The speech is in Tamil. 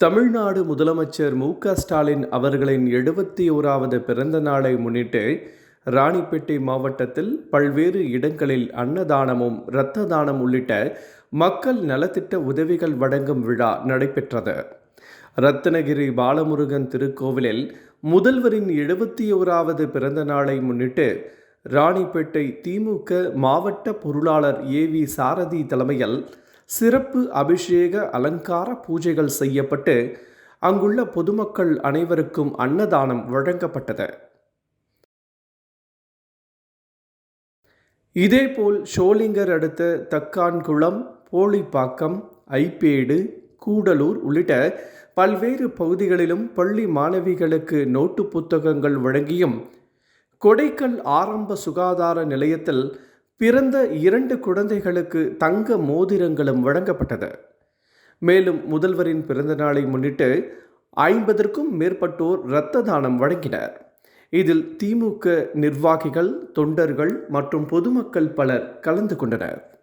தமிழ்நாடு முதலமைச்சர் மு க ஸ்டாலின் அவர்களின் எழுபத்தி ஓராவது பிறந்த நாளை முன்னிட்டு ராணிப்பேட்டை மாவட்டத்தில் பல்வேறு இடங்களில் அன்னதானமும் இரத்த தானம் உள்ளிட்ட மக்கள் நலத்திட்ட உதவிகள் வழங்கும் விழா நடைபெற்றது. ரத்னகிரி பாலமுருகன் திருக்கோவிலில் முதல்வரின் எழுபத்தி ஓராவது பிறந்த நாளை முன்னிட்டு ராணிப்பேட்டை திமுக மாவட்ட பொருளாளர் ஏ வி சாரதி தலைமையில் சிறப்பு அபிஷேக அலங்கார பூஜைகள் செய்யப்பட்டு அங்குள்ள பொதுமக்கள் அனைவருக்கும் அன்னதானம் வழங்கப்பட்டது. இதேபோல் ஷோலிங்கர் அடுத்த தக்கான்குளம் போலிப்பாக்கம் ஐப்பேடு கூடலூர் உள்ளிட்ட பல்வேறு பகுதிகளிலும் பள்ளி மாணவிகளுக்கு நோட்டு புத்தகங்கள் வழங்கியும் கொடைக்கல் ஆரம்ப சுகாதார நிலையத்தில் பிறந்த இரண்டு குழந்தைகளுக்கு தங்க மோதிரங்களும் வழங்கப்பட்டது. மேலும் முதல்வரின் பிறந்த நாளை முன்னிட்டு ஐம்பதற்கும் மேற்பட்டோர் இரத்த தானம் வழங்கினர். இதில் திமுக நிர்வாகிகள் தொண்டர்கள் மற்றும் பொதுமக்கள் பலர் கலந்து கொண்டனர்.